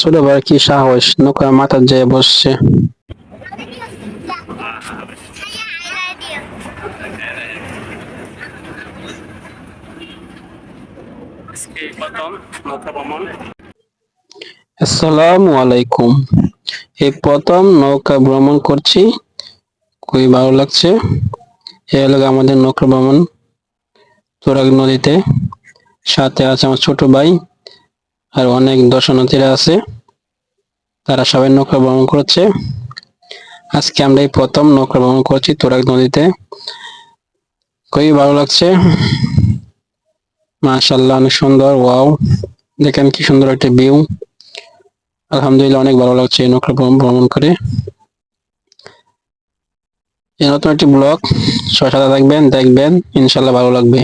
ছোট ভাই কি সাহস নৌকা মাথার যেয়ে বসছে আসসালামু আলাইকুম এই প্রথম নৌকা ভ্রমণ করছি। খুবই ভালো লাগছে। এ হলো আমাদের নৌকা ভ্রমণ। তোরাগ নদীতে। সাথে আছে আমার ছোট ভাই। আর অনেক দর্শনার্থীরা আছে। তারা সবাই নৌকা ভ্রমণ করছে। আজকে আমরা এই প্রথম নৌকা ভ্রমণ করছি তোরাগ নদীতে। খুবই ভালো লাগছে। মাশাল্লাহ অনেক সুন্দর, ওয়াও। দেখেন কি সুন্দর একটা ভিউ। আলহামদুলিল্লাহ, অনেক ভালো লাগছে এই নৌকা ভ্রমণ করে। এই নতুন একটি ব্লগ। সাথে থাকবেন, দেখবেন ইনশাল্লাহ ভালো লাগবে।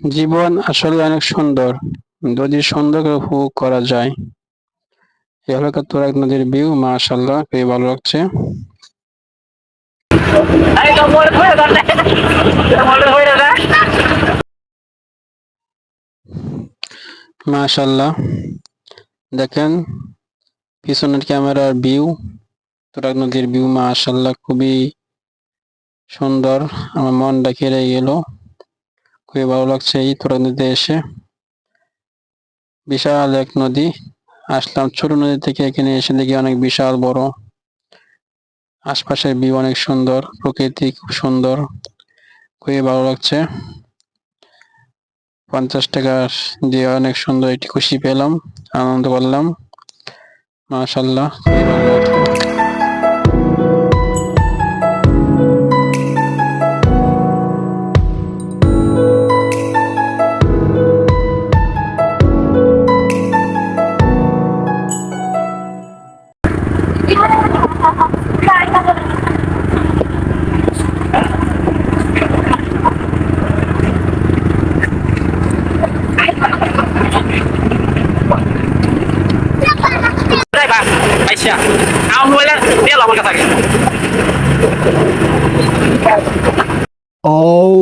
জীবন আসলে অনেক সুন্দর। যদি সুন্দরকে উপভোগ করা যায় এই তোরাক নদীর ভিউ মাশাল্লাহ খুবই ভালো লাগছে। মাশাল্লাহ দেখেন, পিছনের ক্যামেরার ভিউ তোরাক নদীর ভিউ মাশাল্লাহ খুবই সুন্দর। আমার মনটা কেড়ে গেল। খুবই ভালো লাগছে এই তোরাক নদীতে এসে। বিশাল এক নদী। আসলাম ছোট নদী থেকে এখানে এসে দেখি অনেক বিশাল বড়। আশপাশের ভিউ অনেক সুন্দর, প্রকৃতি খুব সুন্দর, খুবই ভালো লাগছে। পঞ্চাশ টাকা দিয়ে অনেক সুন্দর একটি খুশি পেলাম, আনন্দ করলাম। মাশাল্লাহ খুবই ভালো লাগছে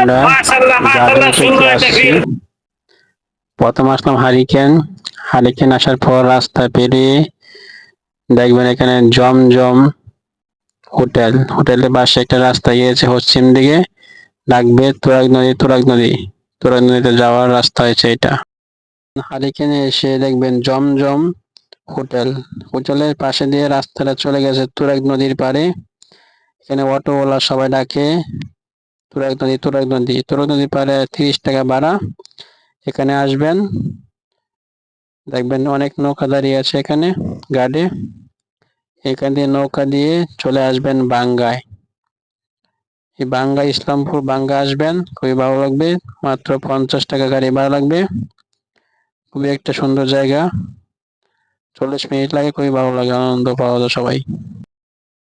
আমরা গার্ডেন থেকে আসছি। প্রথম আসলাম হারিকেন। হারিকেন আসার পর রাস্তা পেরিয়ে দেখবেন এখানে জমজম হোটেল। হোটেলের পাশে একটা রাস্তা গিয়েছে পশ্চিম দিকে। লাগবে তোরাগ নদী তোরাগ নদী। তোরাগ নদীতে যাওয়ার রাস্তা হয়েছে এটা। হারিকেনে এসে দেখবেন জমজম হোটেল। হোটেলের পাশে দিয়ে রাস্তাটা চলে গেছে তুরাগ নদীর পাড়ে। এখানে অটোওয়ালা সবাই ডাকে। তুরাগ নদী তুরাগ পাড়ে তিরিশ টাকা ভাড়া। এখানে আসবেন, দেখবেন অনেক নৌকা দাঁড়িয়ে আছে এখানে, গাড়ি। এখান দিয়ে নৌকা দিয়ে চলে আসবেন বাঙ্গায়। এই বাঙ্গা ইসলামপুর বাঙ্গা আসবেন, খুবই ভালো লাগবে, মাত্র পঞ্চাশ টাকা গাড়ি ভাড়া লাগবে। খুবই একটা সুন্দর জায়গা। চল্লিশ মিনিট লাগে, খুবই ভালো লাগে, আনন্দ পাওয়া যায় সবাই।